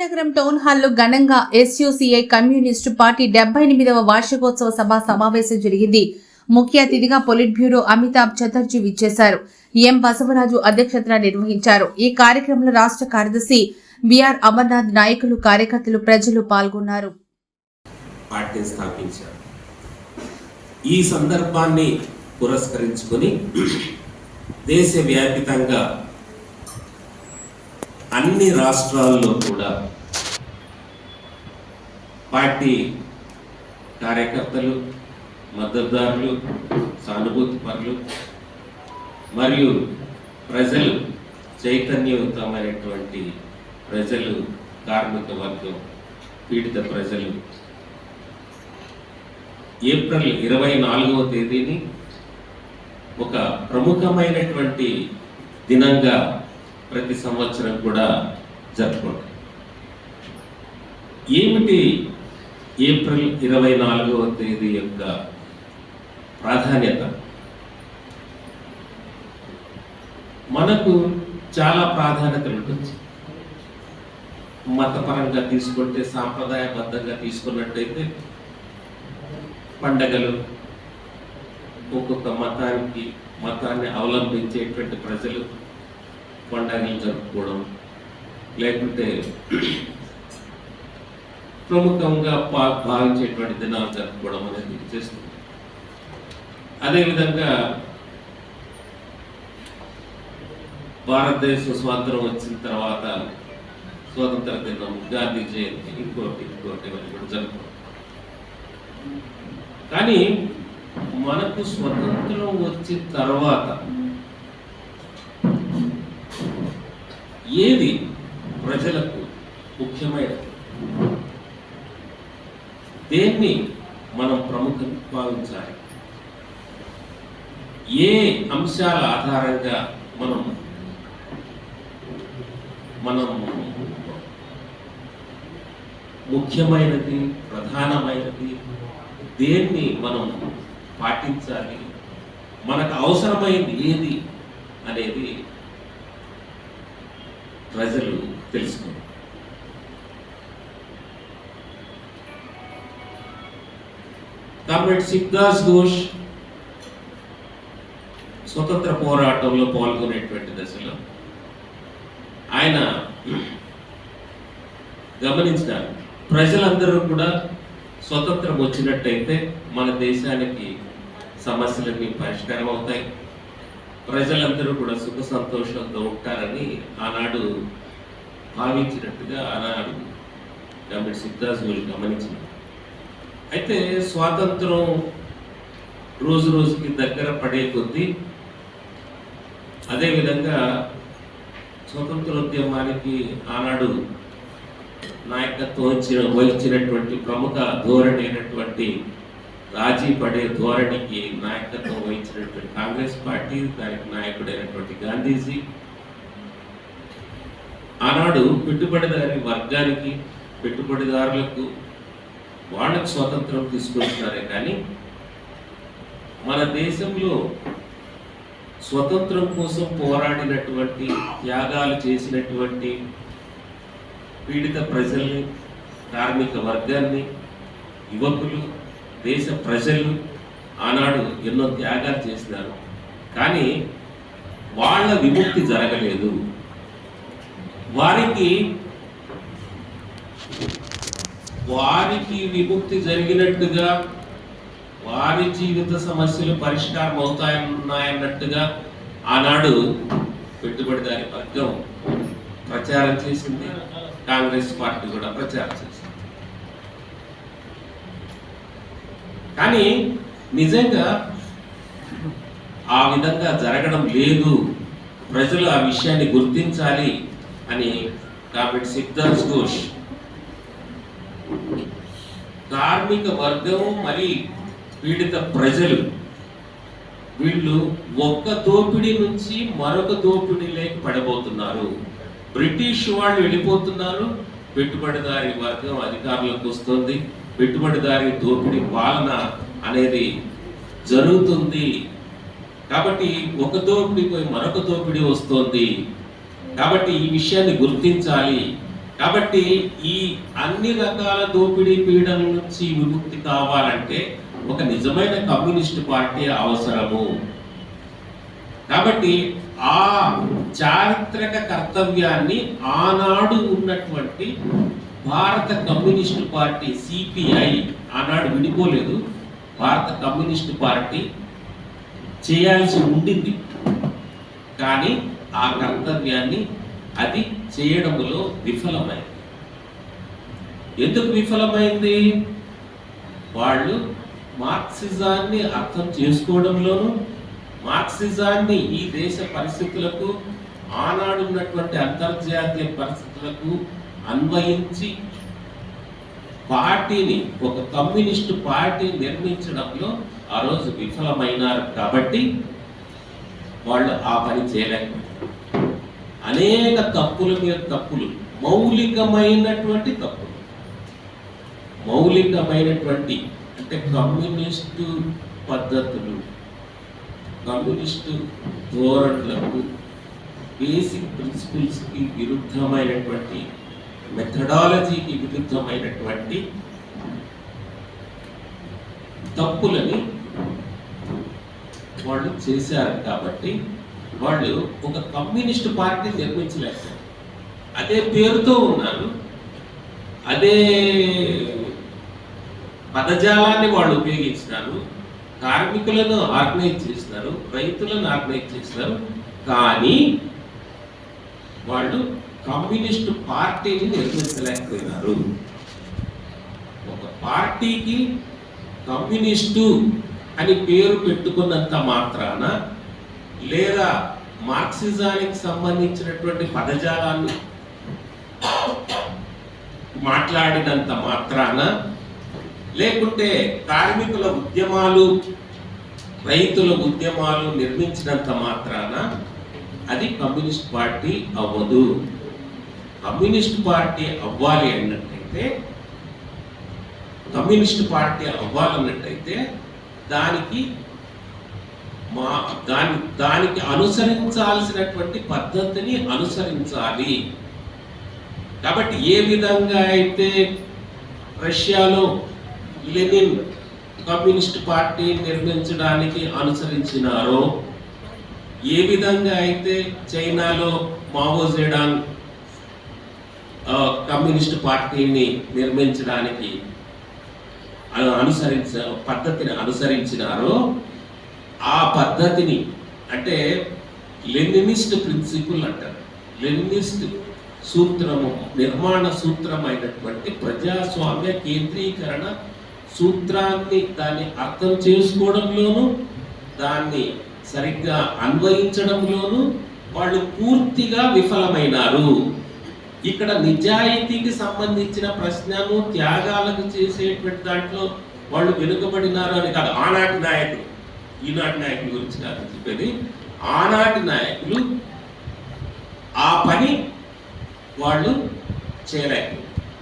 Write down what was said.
నగరం టౌన్ హాల్లో ఘనంగా ఎస్యూసీఐ కమ్యూనిస్టు పార్టీ డెబ్బై ఎనిమిదవ వార్షికోత్సవ సభ సమావేశం జరిగింది. ముఖ్య అతిథిగా పొలిట్ బ్యూరో అమితాబ్ చటర్జీ విచ్చేశారు. ఎం బసవరాజు అధ్యక్షతన నిర్వహించారు. ఈ కార్యక్రమంలో రాష్ట్ర కార్యదర్శి బిఆర్ అమర్నాథ్ నాయకులు కార్యకర్తలు ప్రజలు పాల్గొన్నారు. ఈ సందర్భాన్ని పురస్కరించుకొని దేశవ్యాపితంగా అన్ని రాష్ట్రాల్లో కూడా పార్టీ కార్యకర్తలు మద్దతుదారులు సానుభూతి పరులు మరియు ప్రజలు చైతన్యవంతమైనటువంటి ప్రజలు కార్మిక వర్గం పీడిత ప్రజలు. ఏప్రిల్ ఇరవై నాలుగవ తేదీని ఒక ప్రముఖమైనటువంటి దినంగా ప్రతి సంవత్సరం కూడా జరుపుకుంటాం. ఏమిటి ఏప్రిల్ ఇరవై నాలుగవ తేదీ యొక్క ప్రాధాన్యత? మనకు చాలా ప్రాధాన్యత ఉంటుంది. మతపరంగా తీసుకుంటే సాంప్రదాయబద్ధంగా తీసుకున్నట్టయితే పండగలు ఒక్కొక్క మతానికి మతాన్ని అవలంబించేటువంటి ప్రజలు పండగలు జరుపుకోవడం లేకుంటే ప్రముఖంగా పా- భావించేటువంటి దినాలు జరుపుకోవడం అనేది చేస్తుంది. అదేవిధంగా భారతదేశం స్వాతంత్రం వచ్చిన తర్వాత స్వాతంత్ర దినం గాంధీ జయంతి ఇంకోటి ఇంకోటి కూడా జరుపుకోవడం. కానీ మనకు స్వతంత్రం వచ్చిన తర్వాత ఏది ప్రజలకు ముఖ్యమైనది? దేన్ని మనం ప్రముఖం భావించాలి ఏ అంశాల ఆధారంగా మనం మనం ముఖ్యమైనది ప్రధానమైనది దేన్ని మనం పాటించాలి? మనకు అవసరమైంది ఏది అనేది ప్రజలు తెలుసుకుంది కాబట్టి సిద్ధాస్ ఘోష్ స్వతంత్ర పోరాటంలో పాల్గొనేటువంటి దశలో ఆయన గమనించినారు ప్రజలందరూ కూడా స్వతంత్రం వచ్చినట్టయితే మన దేశానికి సమస్యలన్నీ పరిష్కారం అవుతాయి. ప్రజలందరూ కూడా సుఖ సంతోషంతో ఉంటారని ఆనాడు భావించినట్టుగా ఆనాడు కాబట్టి సిద్ధాసులు గమనించినారు. అయితే స్వాతంత్రం రోజు రోజుకి దగ్గర పడే కొద్దీ అదేవిధంగా స్వతంత్రోద్యమానికి ఆనాడు నాయకత్వం వచ్చిన వహించినటువంటి ప్రముఖ ధోరణి అయినటువంటి రాజీ పడే ధోరణికి నాయకత్వం వహించినటువంటి కాంగ్రెస్ పార్టీ దానికి నాయకుడైనటువంటి గాంధీజీ ఆనాడు పెట్టుబడిదారి వర్గానికి పెట్టుబడిదారులకు వాళ్ళకు స్వాతంత్రం తీసుకొచ్చినారే కానీ మన దేశంలో స్వతంత్రం కోసం పోరాడినటువంటి త్యాగాలు చేసినటువంటి పీడిత ప్రజల్ని కార్మిక వర్గాన్ని యువకులు దేశ ప్రజలు ఆనాడు ఎన్నో త్యాగాలు చేసినారు. కానీ వాళ్ళ విముక్తి జరగలేదు. వారికి వారికి విముక్తి జరిగినట్టుగా వారి జీవిత సమస్యలు పరిష్కారం అవుతాయన్నాయన్నట్టుగా ఆనాడు పెట్టుబడిదారి వర్గం ప్రచారం చేసింది. కాంగ్రెస్ పార్టీ కూడా ప్రచారం చేసింది. కానీ నిజంగా ఆ విధంగా జరగడం లేదు. ప్రజలు ఆ విషయాన్ని గుర్తించాలి అని కాబట్టి సిద్ధార్థ్ ఘోష్. కార్మిక వర్గం మరి పీడిత ప్రజలు. వీళ్ళు ఒక్క దోపిడీ నుంచి మరొక దోపిడీలోకి పడబోతున్నారు. బ్రిటిష్ వాళ్ళు వెళ్ళిపోతున్నారు. పెట్టుబడిదారి వర్గం అధికారంలోకి వస్తుంది. పెట్టుబడిదారి దోపిడీ పాలన అనేది జరుగుతుంది. కాబట్టి ఒక దోపిడి పోయి మరొక దోపిడీ వస్తుంది. కాబట్టి ఈ విషయాన్ని గుర్తించాలి. కాబట్టి ఈ అన్ని రకాల దోపిడీ పీడల నుంచి విముక్తి కావాలంటే ఒక నిజమైన కమ్యూనిస్ట్ పార్టీ అవసరము. కాబట్టి ఆ చారిత్రక కర్తవ్యాన్ని ఆనాడు ఉన్నటువంటి భారత కమ్యూనిస్టు పార్టీ సిపిఐ ఆనాడు విడిపోలేదు. భారత కమ్యూనిస్టు పార్టీ చేయాల్సి ఉండింది. కానీ ఆ కర్తవ్యాన్ని అది చేయడంలో విఫలమైంది. ఎందుకు విఫలమైంది? వాళ్ళు మార్క్సిజాన్ని అర్థం చేసుకోవడంలోనూ మార్క్సిజాన్ని ఈ దేశ పరిస్థితులకు ఆనాడు ఉన్నటువంటి అంతర్జాతీయ పరిస్థితులకు అన్వయించి పార్టీని ఒక కమ్యూనిస్టు పార్టీ నిర్మించడంలో ఆ రోజు విఫలమైనారు కాబట్టి వాళ్ళు ఆ పని చేయలేకపోయారు. అనేక తప్పుల మీద తప్పులు మౌలికమైనటువంటి తప్పులు. మౌలికమైనటువంటి అంటే కమ్యూనిస్టు పద్ధతులు కమ్యూనిస్టు ధోరణులకు బేసిక్ ప్రిన్సిపల్స్కి విరుద్ధమైనటువంటి మెథడాలజీకి విరుద్ధమైనటువంటి తప్పులని వాళ్ళు చేశారు కాబట్టి వాళ్ళు ఒక కమ్యూనిస్ట్ పార్టీ నిర్మించలేకపోయారు అదే పేరుతో ఉన్నారు. అదే పదజాలాన్ని వాళ్ళు ఉపయోగించినారు. కార్మికులను ఆర్గనైజ్ చేసినారు. రైతులను ఆర్గనైజ్ చేసినారు. కానీ వాళ్ళు కమ్యూనిస్టు పార్టీని నిర్మించలేకపోయినారు. ఒక పార్టీకి కమ్యూనిస్టు అని పేరు పెట్టుకున్నంత మాత్రాన లేదా మార్క్సిజానికి సంబంధించినటువంటి పదజాలాన్ని మాట్లాడినంత మాత్రాన లేకుంటే కార్మికుల ఉద్యమాలు రైతుల ఉద్యమాలు నిర్మించినంత మాత్రాన అది కమ్యూనిస్ట్ పార్టీ అవ్వదు. కమ్యూనిస్ట్ పార్టీ అవ్వాలి అన్నట్టయితే కమ్యూనిస్ట్ పార్టీ అవ్వాలన్నట్టయితే దానికి మా దాని దానికి అనుసరించాల్సినటువంటి పద్ధతిని అనుసరించాలి. కాబట్టి ఏ విధంగా అయితే రష్యాలో లెనిన్ కమ్యూనిస్ట్ పార్టీ నిర్మించడానికి అనుసరించినారో ఏ విధంగా అయితే చైనాలో మావో జెడాంగ్ కమ్యూనిస్ట్ పార్టీని నిర్మించడానికి అనుసరించ పద్ధతిని అనుసరించినారో ఆ పద్ధతిని అంటే లెనినిస్ట్ ప్రిన్సిపుల్ అంటారు. లెనినిస్ట్ సూత్రము నిర్మాణ సూత్రమైనటువంటి ప్రజాస్వామ్య కేంద్రీకరణ సూత్రాన్ని దాన్ని అర్థం చేసుకోవడంలోనూ దాన్ని సరిగ్గా అన్వయించడంలోను వాళ్ళు పూర్తిగా విఫలమైనారు. ఇక్కడ నిజాయితీకి సంబంధించిన ప్రశ్నను త్యాగాలకు చేసేటువంటి దాంట్లో వాళ్ళు వెనుకబడినారు అని కాదు. ఆనాటి నాయకులు. ఈనాటి నాయకుల గురించి కాదు చెప్పేది. ఆనాటి నాయకులు ఆ పని వాళ్ళు చేయలేకపోయారు.